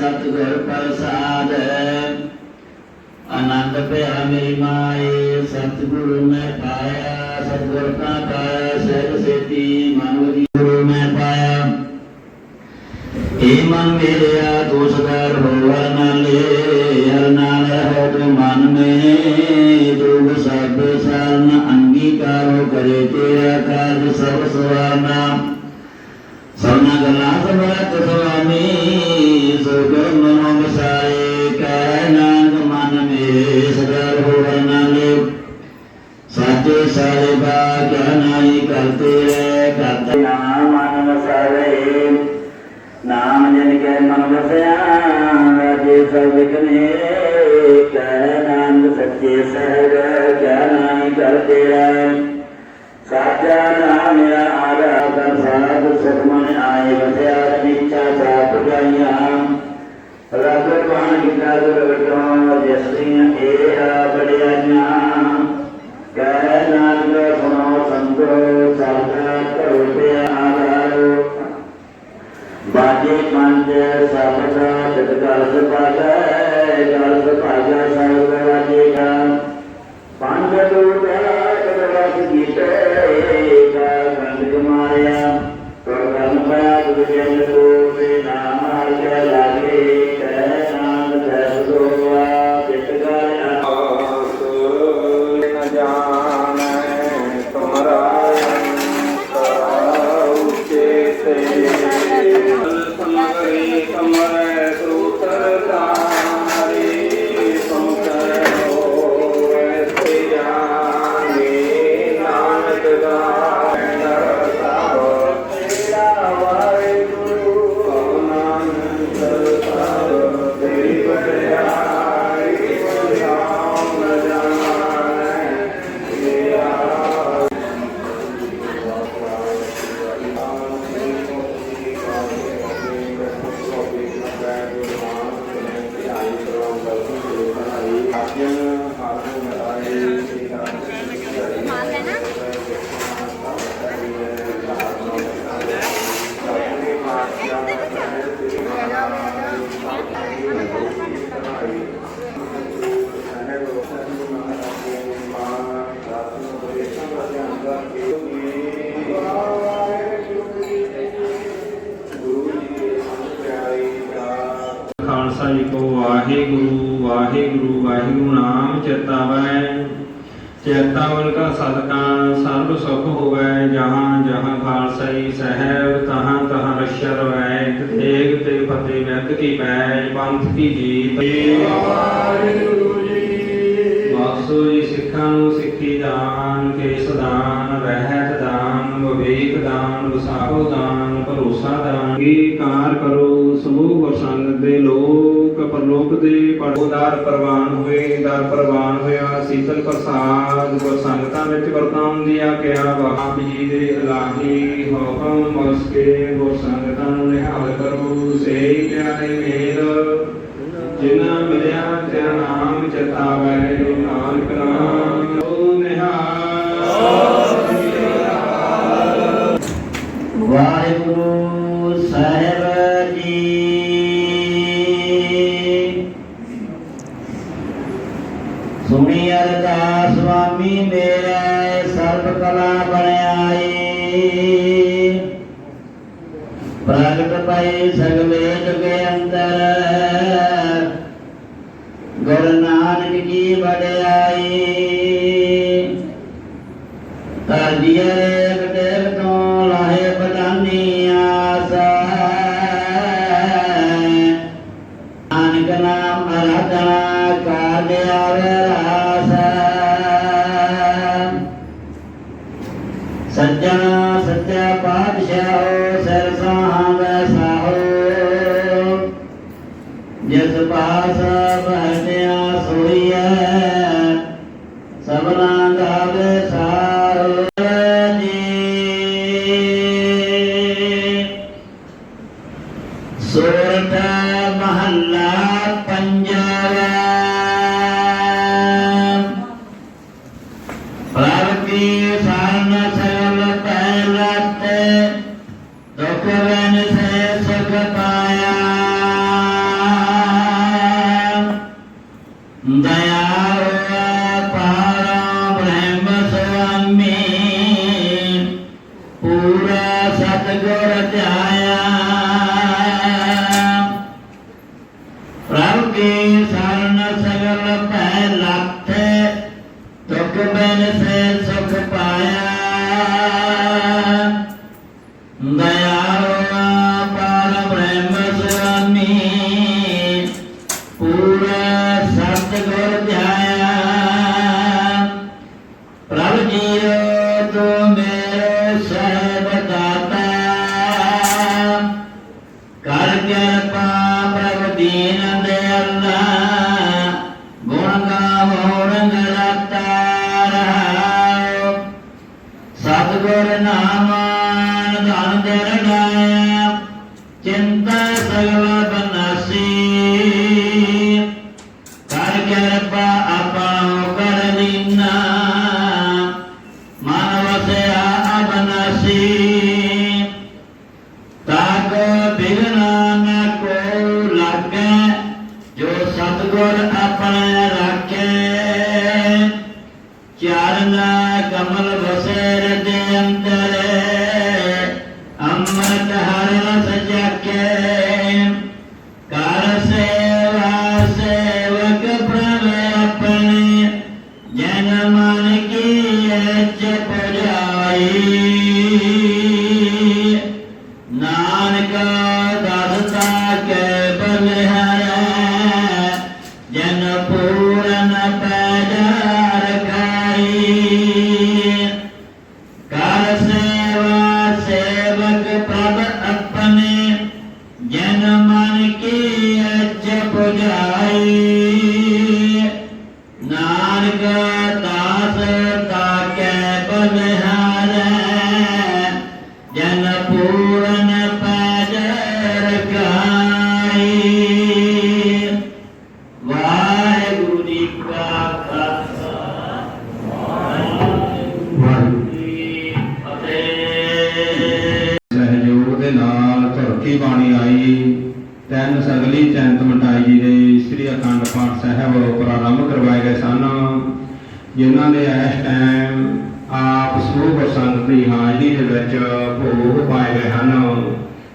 ਸਤਿਗੁਰ ਪ੍ਰਸਾਦ। ਆਨੰਦ ਪਿਆ ਮੇਰੀ ਮਾਏ, ਸਤਿਗੁਰੂ ਮੈਂ ਪਾਇਆ, ਸਤਿਗੁਰ ਕਾ ਪਾਇਆ ਸਹਿਬ ਸੇਤੀ ਮਨ ਵਦੀ ਗੁਰੂ ਮੈਂ ਪਾਇਆ। ਏ ਮਨ ਮੇਰਿਆ ਦੋਸਦਾਰ ਹੋਵਾ ਸਦਰ ਹੋਵ ਨਾਲੇ ਸਾਚੇ ਸਾਰੇ ਬਾਗ ਨਾਈ ਕਰਤੇ ਰਹਿ ਕਰਤੇ। ਨਾਮ ਮਨ ਵਸਾਵੇ, ਨਾਮ ਜਨ ਕੇ ਮਨ ਵਸਿਆ, ਰਾਜੇ ਸਭ ਵਿਗਨੇ ਕਹਿ ਨਾਨਕ ਸੱਚੇ ਸਹਿਬ ਕਹਿ ਨਾਈ ਕਰਤੇ ਰਹਿ। ਸਾਚਾ ਨਾਮ ਆਰਾ ਕਰ, ਸਾਧ ਸੁਖਮਨ ਆਏ, ਵਸਿਆ ਨਿਚਾ ਸਾਪ ਗਾਈਆਂ। ਰਬ ਪਾਣ ਕੀਤਾ ਦੁਰਗਟੋਂ ਜਸਰੀਆਂ ਏਹਾ ਬੜਿਆਈਆਂ ਕਹਿ ਨਾਨਕ ਸੁਣੋ ਸੰਤੋ ਸਾਧਾ ਕਰੋ ਤੇ ਆਧਾਰੋ ਬਾਜੇ ਪੰਜ ਸਬਦ ਜਦ ਗਲ ਸਪਾਗੈ ਗਲ ਸਪਾਗੈ ਸਰਬ ਵਾਜੇਗਾ ਪੰਜ ਦੂਤ ਕਦਵਸ ਕੀਤੇ ਕਾ ਗੰਧ ਮਾਰਿਆ ਕਰ ਗਨ ਪਿਆ ਤੁਧ ਜਨ ਕੋ সম্মান ਚੇਤਾਵੈ ਚੇਤਾਵਨ। ਕਾ ਸਦਕਾ, ਸਰਬ ਸੁਖ ਹੋਵੈ ਜਹਾਂ ਜਹਾਂ ਖਾਲਸਾਈ ਸਹਿਬ ਤਹਾਂ ਤਹਾਂ ਰਸ਼ਾ ਰਵੈ ਤੇਗ ਤੇ ਫਤਿਹ ਵੈਦ ਕੀ ਪੈਜ ਪੰਥ ਕੀ ਜੀਤ। ਵਾਹਿਗੁਰੂ ਜੀ ਵਾਸੋ ਜੀ ਸਿੱਖਾਂ ਨੂੰ ਸਿੱਖੀ ਦਾਨ, ਕੇਸ ਦਾਨ, ਰਹਿਤ ਦਾਨ, ਵਿਵੇਕ ਦਾਨ ਵਸਾਹੋ ਦਾਨ, ਭਰੋਸਾ ਦਾਨ। ਕੀ ਕਾਰ ਕਰੋ ਪੜੋਦਾਰ ਪ੍ਰਵਾਨ ਹੋਏ, ਦਰ ਪ੍ਰਵਾਨ ਹੋਇਆ, ਸੀਤਲ ਪ੍ਰਸਾਦ ਗੁਰ ਸੰਗਤਾਂ ਵਿੱਚ ਵਰਤਾਉਣ ਦੀ ਆਗਿਆ ਆਪ ਜੀ ਦੇ ਇਲਾਹੀ ਹੁਕਮ ਮਸਕੇ ਗੁਰ ਸੰਗਤਾਂ ਨੂੰ ਨਿਹਾਲ ਕਰੋ ਸੇ ਪਿਆਰੇ ਮੇਲ। ਜਿਨਾ ਮਿਲਿਆ ਤੇਰਾ ਨਾਮ ਚਿਤਾਵੈ ਆਪਣਾ ਬਣਾਈ ਪ੍ਰਗਟ ਪਈ ਸਗਲੇ ਜੁਗੇ ਅੰਦਰ ਗੁਰ ਨਾਨਕ ਕੀ ਵਡਿਆਈ। ਤਰਜੀਏ So ਕੇ ਸਰਨ ਸਗਲ ਭੈ ਲੱਥ ਤੁਕ ਬਨ ਸੇ Yeah. ਜਿਨ੍ਹਾਂ ਨੇ ਇਸ ਟਾਈਮ ਆਪ ਸੋ ਬਸੰਤ ਦੀ ਹਾਜ਼ਰੀ ਦੇ ਵਿੱਚ ਭੋਗ ਪਾਏ ਗਏ ਹਨ।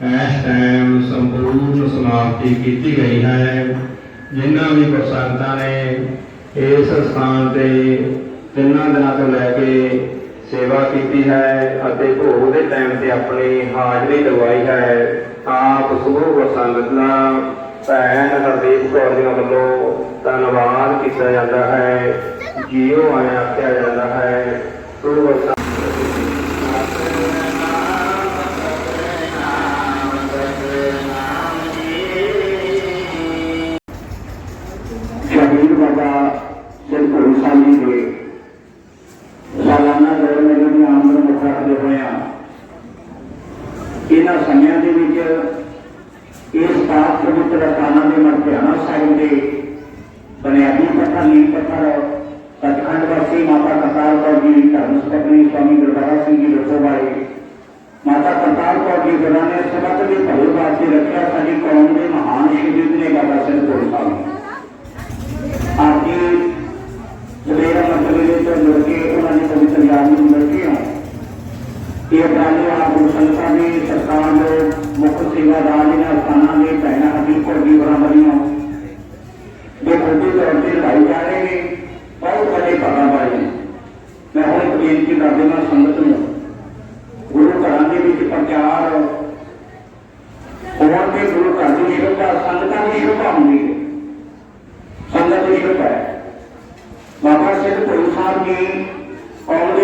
ਇਸ ਟਾਈਮ ਸੰਪੂਰਨ ਸਮਾਪਤੀ ਕੀਤੀ ਗਈ ਹੈ। ਜਿਨ੍ਹਾਂ ਵੀ ਬਸੰਤਾਂ ਨੇ ਇਸ ਸਥਾਨ ਤੇ ਤਿੰਨਾਂ ਦਿਨਾਂ ਤੋਂ ਲੈ ਕੇ ਸੇਵਾ ਕੀਤੀ ਹੈ ਅਤੇ ਭੋਗ ਦੇ ਟਾਈਮ ਤੇ ਆਪਣੀ ਹਾਜ਼ਰੀ ਲਵਾਈ ਹੈ, ਆਪ ਸੁਭੋ ਵਸੰਤ ਦਾ ਭੈਣ ਹਰਦੀਪ ਕੌਰ ਜੀ ਵੱਲੋਂ ਧੰਨਵਾਦ ਕੀਤਾ ਜਾਂਦਾ ਹੈ। कि यो आया क्या जाना है तो वो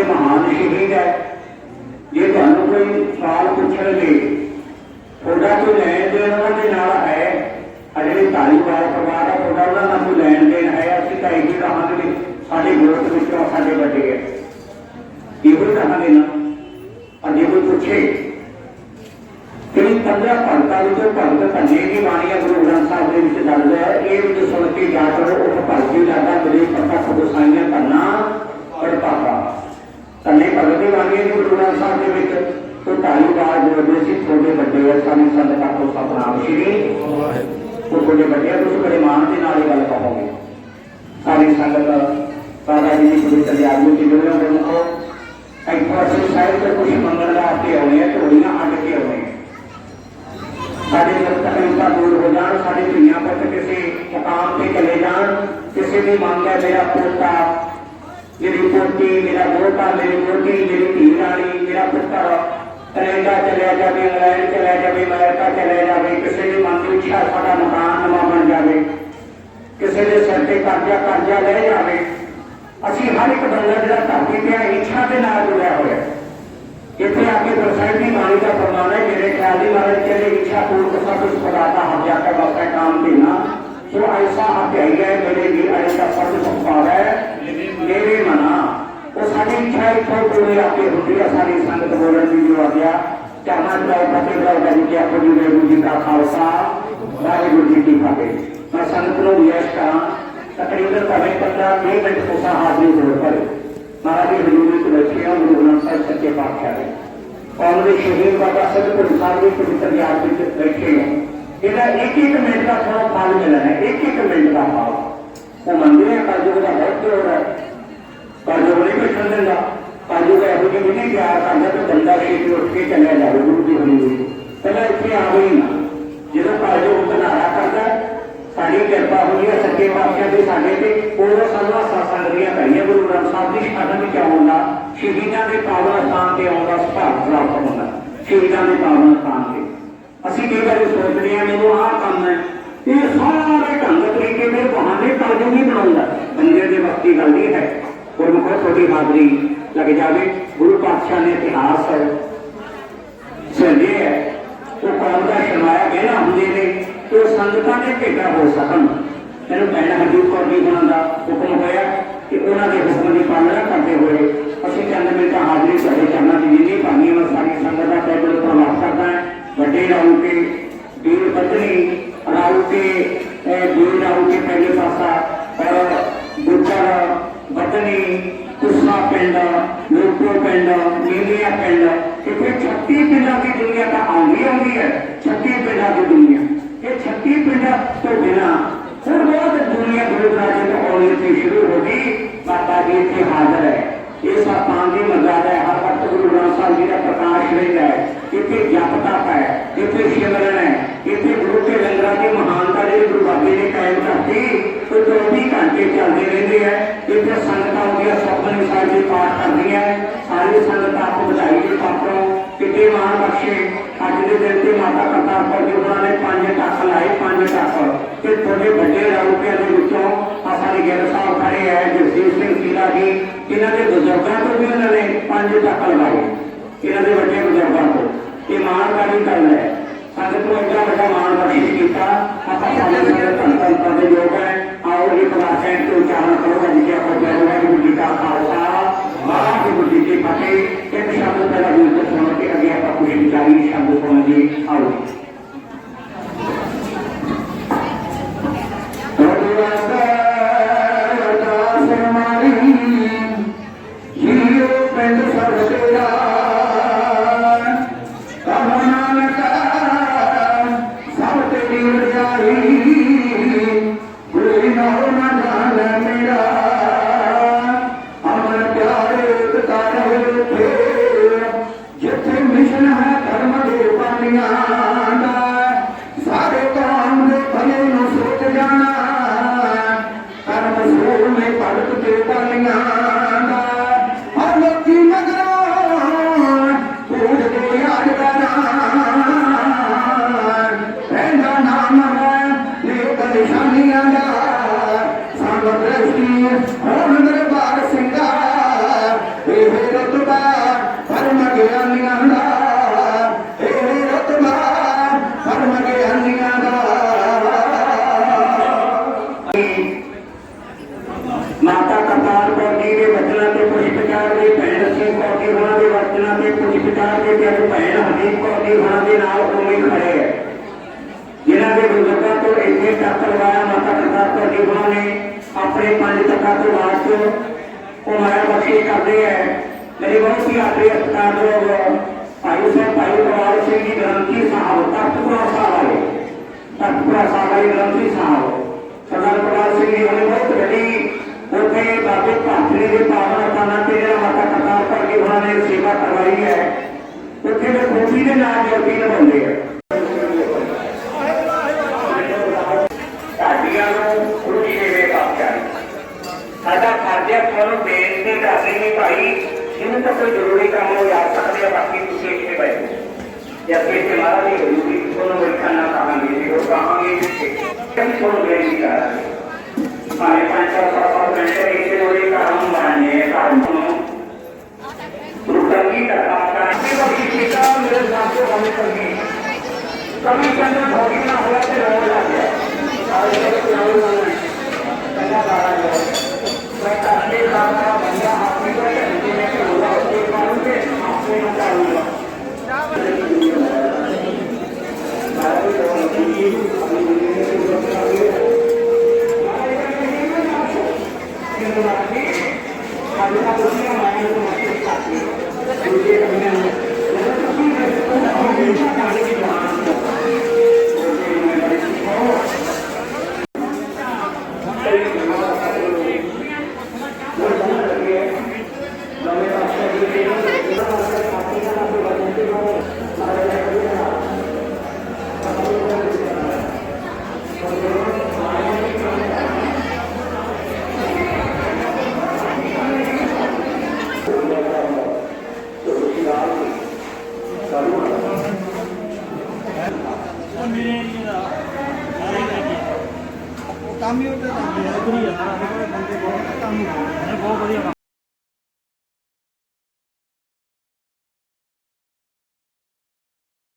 ਕੌਮ ਮਹਾਨ ਸ਼ਹੀਦ ਹੈ। ਜੇ ਤੁਹਾਨੂੰ ਕੋਈ ਸਵਾਲ ਪੁੱਛਣਗੇ ਤੁਹਾਡਾ ਕੋਈ ਲੈਣ ਦੇਣ ਉਹਨਾਂ ਦੇ ਨਾਲ ਹੈ ਆ ਧਾਲੀਵਾਲ ਪਰਿਵਾਰ ਹੈ, ਤੁਹਾਡਾ ਉਹਨਾਂ ਨਾਲ ਕੋਈ ਲੈਣ ਦੇਣ ਹੈ, ਅਸੀਂ ਤਾਂ ਇਹ ਕਹਾਂਗੇ ਸਾਡੇ ਗੋਤ ਵਿੱਚੋਂ ਸਾਡੇ ਵੱਡੇ ਹੈ ਇਹੋ ਕਹਾਂਗੇ ਨਾ। ਆ ਕੋਈ ਪੁੱਛੇ ਕਿ ਪੰਦਰਾਂ ਭਗਤਾਂ ਵਿੱਚੋਂ ਭਗਤ ਧੰਨੇ ਦੀ ਬਾਣੀ ਹੈ ਗੁਰੂ ਗ੍ਰੰਥ ਸਾਹਿਬ ਦੇ ਵਿੱਚ ਦਰਜ ਹੈ, ਇਹ ਵਿੱਚ ਸੁਣ ਕੇ ਜਾ ਕਰੋ, ਉਹ ਭਗਤੀ ਲਾਦਾ ਮੇਰੇ ਪਤਾ ਖੁਦਾਈਆਂ ਕਰਨਾ ਔਰ ਪਾਪਾ। ਧੰਨੇ ਭਗਤ ਦੀ ਬਾਣੀ ਹੈ ਗੁਰੂ ਸਾਹਿਬ ਦੇ ਵਿੱਚ। ਤੋਂ ਢਾਈ ਵਾਰ ਬੋਲਦੇ ਸੀ ਤੁਹਾਡੇ ਵੱਡੇ ਅਸਾਂ ਸੰਗਤਾਂ ਤੋਂ ਸਤਨਾਮ ਸ਼੍ਰੀ ਉਹ ਤੁਹਾਡੇ ਵੱਡੇ ਤੁਸੀਂ ਬੜੇ ਮਾਣ ਦੇ ਨਾਲ ਇਹ ਗੱਲ ਕਹੋਗੇ। ਸਾਰੀ ਸੰਗਤ ਸਾਡਾ ਜੀ ਦੀ ਪਵਿੱਤਰ ਯਾਦ ਨੂੰ ਜਿਵੇਂ ਦੇ ਮੁਖੋ ਇੱਥੋਂ ਅਸੀਂ ਸਾਹਿਬ ਤੇ ਕੁਝ ਮੰਗਣ ਦਾ ਕੇ ਆਉਣੇ ਆ ਢੋਲੀਆਂ ਅੱਡ ਕੇ ਆਉਣੇ ਸਾਡੇ ਤਕਲੀਫਾਂ ਦੂਰ ਹੋ ਜਾਣ, ਸਾਡੇ ਧੀਆਂ ਪੁੱਤ ਕਿਸੇ ਮੁਕਾਮ ਤੇ ਚਲੇ ਜਾਣ, ਕਿਸੇ ਦੀ ਮੰਗ ਹੈ, ਮੇਰਾ ਪੋਤਾ ਮੇਰੀ ਪੋਤੀ ਮੇਰਾ ਦੋਤਾ ਮੇਰੀ ਦੋਤੀ ਮੇਰੀ ਧੀ ਰਾਣੀ ਮੇਰਾ ਪੁੱਤਰ ਕੈਨੇਡਾ ਚਲਿਆ ਜਾਵੇ ਇੰਗਲੈਂਡ ਚਲਿਆ ਜਾਵੇ ਅਮਰੀਕਾ ਚਲਿਆ ਜਾਵੇ ਕਿਸੇ ਦੀ ਮਨ ਦੀ ਇੱਛਾ ਸਾਡਾ ਮਕਾਨ ਨਵਾਂ ਬਣ ਜਾਵੇ ਕਿਸੇ ਦੇ ਸਿਰ ਤੇ ਕਰਜ਼ਾ ਕਰਜ਼ਾ ਲੈ ਜਾਵੇ ਅਸੀਂ ਹਰ ਇੱਕ ਬੰਦਾ ਜਿਹੜਾ ਧਰਤੀ ਤੇ ਹੈ, ਇੱਛਾ ਦੇ ਨਾਲ ਜੁੜਿਆ ਹੋਇਆ ਹੈ। ਇੱਥੇ ਆ ਕੇ ਦਰਸਾਈ ਦੀ ਬਾਣੀ ਦਾ ਫਰਮਾਨ ਹੈ ਮੇਰੇ ਖਿਆਲ ਦੀ ਮਾਰੇ ਚਲੇ ਇੱਛਾ ਪੂਰਕ ਸਭ ਕੁਝ ਪਦਾਤਾ ਹਮ ਜਾ ਕੇ ਬਸ ਕੰਮ ਦੇਣਾ। ਸੋ ਐਸਾ ਅਧਿਆਈ ਹੈ ਮੇਰੇ ਵੀ ਐਸਾ ਸਭ ਸੁਖ ਪਾਵੇ ਮੇਰੇ ਮਨਾ? ਉਹ ਸਾਡੀ ਇੱਛਾ ਇੱਥੋਂ ਪੂਰੀ ਆ ਕੇ ਹੁੰਦੀ ਹੈ ਸਾਰੀ ਸੰਗਤ ਬੋਲਣ ਦੀ ਜੋ ਆਗਿਆ ਚਾਹਨਾ ਚਾਹੇ ਫਤਿਹ ਦਾ ਗੱਲ ਕਿ ਆਪੋ ਜੀ, ਵਾਹਿਗੁਰੂ ਜੀ ਕਾ ਖਾਲਸਾ, ਵਾਹਿਗੁਰੂ ਜੀ ਕੀ ਫਤਿਹ। ਮੈਂ ਸੰਗਤ ਨੂੰ ਵਿਸ਼ੇਸ਼ ਕਰਾਂ, ਤਕਰੀਬਨ ਭਾਵੇਂ 15 20 ਮਿੰਟ ਕੋਸਾ ਹਾਜ਼ਰੀ ਜ਼ਰੂਰ ਕਰੇ ਮਹਾਰਾਜ ਦੀ ਹਜ਼ੂਰੀ ਵਿੱਚ ਬੈਠੇ ਹਾਂ ਗੁਰੂ ਗ੍ਰੰਥ ਸਾਹਿਬ ਸੱਚੇ ਪਾਤਸ਼ਾਹ ਦੇ। ਕੌਮ ਦੇ ਸ਼ਹੀਦ ਬਾਬਾ ਸਤਿਗੁਰੂ ਸਾਹਿਬ ਦੀ ਪਵਿੱਤਰ ਯਾਦ ਵਿੱਚ ਬੈਠੇ ਹਾਂ ਇਹਦਾ ਇੱਕ ਇੱਕ ਮਿੰਟ ਦਾ ਥੋੜਾ ਫਲ ਮਿਲਣਾ ਹੈ ਇੱਕ ਇੱਕ ਮਿੰਟ ਦਾ ਫਲ। ਉਹ ਮੰਨਦੇ ਆ ਕਾਜੂ ਦਾ ਬਹੁਤ ਜੋਰ ਹੈ ਕਾਜੂ ਨਹੀਂ ਬੈਠਣ ਦਿੰਦਾ ਕਾਜੂ ਦਾ ਇਹੋ ਜਿਹੀ ਨਹੀਂ ਪਿਆਰ ਕਰਦਾ ਤੇ ਬੰਦਾ ਛੇਤੀ ਉੱਠ ਕੇ ਚੱਲਿਆ ਜਾਵੇ ਗੁਰੂ ਦੀ ਹਜ਼ੂਰੀ ਪਹਿਲਾਂ ਇੱਥੇ ਆਵੇ ਹੀ ਜਦੋਂ ਕਾਜੂ ਬਨਾਰਾ ਕਰਦਾ, ਸਾਡੀ ਕਿਰਪਾ ਹੋਈ ਹੈ ਸੱਚੇ ਪਾਤਸ਼ਾਹ ਦੀ ਸਾਡੇ ਤੇ ਉਦੋਂ ਸਾਨੂੰ ਆਸਾਂ ਸੰਗਰੀਆਂ ਕਰੀਆਂ ਗੁਰੂ ਗ੍ਰੰਥ ਸਾਹਿਬ ਦੀ ਸ਼ਰਨ ਵਿੱਚ ਆਉਣ ਸ਼ਹੀਦਾਂ ਦੇ ਪਾਵਨ ਸਥਾਨ ਤੇ ਆਉਣ ਦਾ ਸੁਭਾਗ ਪ੍ਰਾਪਤ ਹੁੰਦਾ, ਸ਼ਹੀਦਾਂ ਦੇ ਪਾਵਨ ਸਥਾਨ ਤੇ। ਅਸੀਂ ਕਈ ਵਾਰੀ ਸੋਚਦੇ ਹਾਂ, ਮੈਨੂੰ ਆਹ ਕੰਮ ਹੈ ਇਹ ਸਾਰੇ ਢੰਗ ਤਰੀਕੇ ਦੇ ਬਹਾਨੇ ਕਾਜੂ ਨਹੀਂ ਬਣਾਉਂਦਾ ਬੰਦੇ ਦੇ ਵਕਤੀ ਗੱਲ ਨਹੀਂ ਹੈ। ਗੁਰਮੁਖੋ ਤੁਹਾਡੀ ਹਾਜ਼ਰੀ ਲੱਗ ਜਾਵੇ। ਗੁਰੂ ਪਾਤਸ਼ਾਹ ਨੇ ਇਤਿਹਾਸ ਸਿਰਜੇ ਹੈ। ਉਹ ਕੌਮ ਦਾ ਸ਼ਰਮਾਇਆ ਗਹਿਣਾ ਹੁੰਦੇ ਨੇ ਉਹ ਸੰਗਤਾਂ ਦੇ ਭੇਟਾ ਹੋ ਸਕਣ। ਮੈਨੂੰ ਭੈਣ ਹਰਜੀਤ ਕੌਰ ਜੀ ਹੋਣਾ ਦਾ ਹੁਕਮ ਹੋਇਆ ਕਿ ਉਹਨਾਂ ਦੇ ਹੁਕਮ ਦੀ ਪਾਲਣਾ ਕਰਦੇ ਹੋਏ ਅਸੀਂ ਚੰਦ ਮਿੰਟ ਹਾਜ਼ਰੀ ਸਾਡੇ ਚਰਨਾਂ ਦੀ ਜਿੰਨੀ ਭਾਗੀ ਮੈਂ ਸਾਰੀ ਸੰਗਤ ਦਾ ਤਹਿ ਦਿਲੋਂ ਕਰਦਾ ਵੱਡੇ ਰਾਉ ਕੇ ਵੀਰ ਬਦਨੀ ਰਾਉ ਕੇ ਇਹ ਵੀਰ ਰਾਉ ਕੇ ਪਹਿਲੇ ਪਾਸਾ ਔਰ ਗੁੱਜਰ ਬਦਨੀ ਕੁਸਾ ਪਿੰਡ ਲੋਕੋ ਪਿੰਡ ਨੀਲੀਆ ਪਿੰਡ ਇੱਥੇ 36 ਪਿੰਡਾਂ ਦੀ ਦੁਨੀਆ ਤਾਂ ਆਉਂਦੀ ਆਉਂਦੀ ਹੈ 36 ਪਿੰਡਾਂ ਦੀ ਦੁਨੀਆ। ਇਹ 36 ਪਿੰਡਾਂ ਤੋਂ ਬਿਨਾ ਹੋਰ ਬਹੁਤ ਦੁਨੀਆ ਗੁਰੂ ਰਾਜੇ ਤੋਂ ਆਉਣੀ ਤੇ ਸ਼ੁਰੂ ਹੋ ਗਈ, ਮਾਤਾ ਇੱਥੇ ਹਾਜ਼ਰ ਹੈ। ਇਹ ਸਤਾਂ ਦੀ ਮਰਜ਼ਾਦਾ ਹੈ ਹਰ ਵਕਤ ਗੁਰੂ ਗ੍ਰੰਥ ਸਾਹਿਬ ਜੀ ਦਾ ਪ੍ਰਕਾਸ਼ ਰਹਿੰਦਾ ਹੈ। ਇੱਥੇ ਜਪ ਹੈ, ਇੱਥੇ ਸਿਮਰਨ ਹੈ, ਇੱਥੇ ਗੁਰੂ ਕੇ ਲੰਗਰਾਂ ਦੀ ਮਹਾਨਤਾ ਜਿਹੜੀ ਗੁਰੂ ਬਾਬੇ ਨੇ ਕਾਇਮ ਕਰਤੀ ਉਹ 24 ਘੰਟੇ ਚੱਲਦੇ ਰਹਿੰਦੇ ਹੈ ਇੱਥੇ ਸੰਗਤਾਂ ਆਉਂਦੀਆਂ ਸੁਖਮਨੀ ਸਾਹਿਬ ਦੇ ਪਾਠ ਕਰਦੀਆਂ। ਸਾਰੇ ਸੰਗਤ ਆਪ ਵਧਾਈ ਦੇ ਪਾਤਰੋਂ ਕਿਤੇ ਮਾਣ ਬਖਸ਼ੇ। ਅੱਜ ਦੇ ਦਿਨ ਤੇ ਮਾਤਾ ਕਰਤਾਰਪੁਰ ਜੀ ਉਹਨਾਂ ਨੇ ਪੰਜ ਟੱਕ ਲਾਏ, ਪੰਜ ਟੱਕ। ਤੇ ਤੁਹਾਡੇ ਵੱਡੇ ਰੌਕਿਆਂ ਦੇ ਵਿੱਚੋਂ ਆ ਸਾਡੇ ਗਿਰ ਸਾਹਿਬ ਖੜੇ ਹੈ ਜਗਦੀਪ ਸਿੰਘ ਕੀਲਾ ਜੀ ਇਹਨਾਂ ਦੇ ਬਜ਼ੁਰਗਾਂ ਤੋਂ ਵੀ ਉਹਨਾਂ ਨੇ ਪੰਜ ਟੱਕ ਲਗਾਏ ਇਹਨਾਂ ਦੇ ਵੱਡੇ ਬਜ਼ੁਰਗਾਂ ਤੋਂ ਇਹ ਮਾਣ ਵਾਲੀ ਗੱਲ ਹੈ ਸੰਗਤ ਨੂੰ ਇੰਨਾ ਵੱਡਾ ਮਾਣ ਬਖਸ਼ਿਸ਼ ਕੀਤਾ ਆਪਾਂ ਸਾਰੇ ਸੰਗਤ ਧੰਨ ਧੰਨ ਕਰਦੇ ਯੋਗ ਹੈ ਆਓ ਇੱਕ ਵਾਰ ਕਹਿਣ ਤੋਂ ਉਚਾਰਨ ਕਰੋ ਅੱਜ ਜੀ ਆਪਾਂ ਜੈ ਵਾਹਿਗੁਰੂ ਜੀ ਕਾ ਖਾਲਸਾ ਵਾਹਿਗੁਰੂ ਜੀ ਕੀ ਫਤਿਹ ਇੱਕ ਸ਼ਬਦ ਪਹਿਲਾਂ ਵੀ ਸੁਣ ਕੇ ਅੱਗੇ ਆਪਾਂ ਕੁਝ ਵਿਚਾਰੀ ਸ਼ਬਦ ਸੁਣ ਜੀ ਆਓ ਸਰਕਾਰ ਦੇ ਵਾਸਤੇ ਉਹ ਮਾਇਆ ਬਖਸ਼ੀ ਕਰਦੇ ਹੈ ਮੇਰੇ ਬਹੁਤ ਹੀ ਆਦਰੀ ਸਰਕਾਰ ਦੇ ਭਾਈ ਸਾਹਿਬ, ਭਾਈ ਪ੍ਰਵਾਲ ਸਿੰਘ ਦੀ ਗ੍ਰੰਥੀ ਸਾਹਿਬ, ਤਖਤਪੁਰਾ ਸਾਹਿਬ ਵਾਲੇ, ਤਖਤਪੁਰਾ ਸਾਹਿਬ ਵਾਲੇ ਗ੍ਰੰਥੀ ਸਾਹਿਬ। ਸਰਦਾਰ ਪ੍ਰਵਾਲ ਸਿੰਘ ਜੀ ਉਹਨੇ ਬਹੁਤ ਵੱਡੀ ਉੱਥੇ ਬਾਬੇ ਭਾਤਰੀ ਦੇ ਪਾਵਨ ਅਸਥਾਨਾਂ ਤੇ ਜਿਹੜਾ ਮਾਤਾ ਕਰਤਾਰ ਭਰ ਕੇ ਉਹਨਾਂ ਨੇ ਸੇਵਾ ਕਰਵਾਈ ਹੈ। ਉੱਥੇ ਮੈਂ ਖੋਤੀ ਦੇ ਨਾਲ ਜੋਤੀ ਨਿਭਾਉਂਦਾ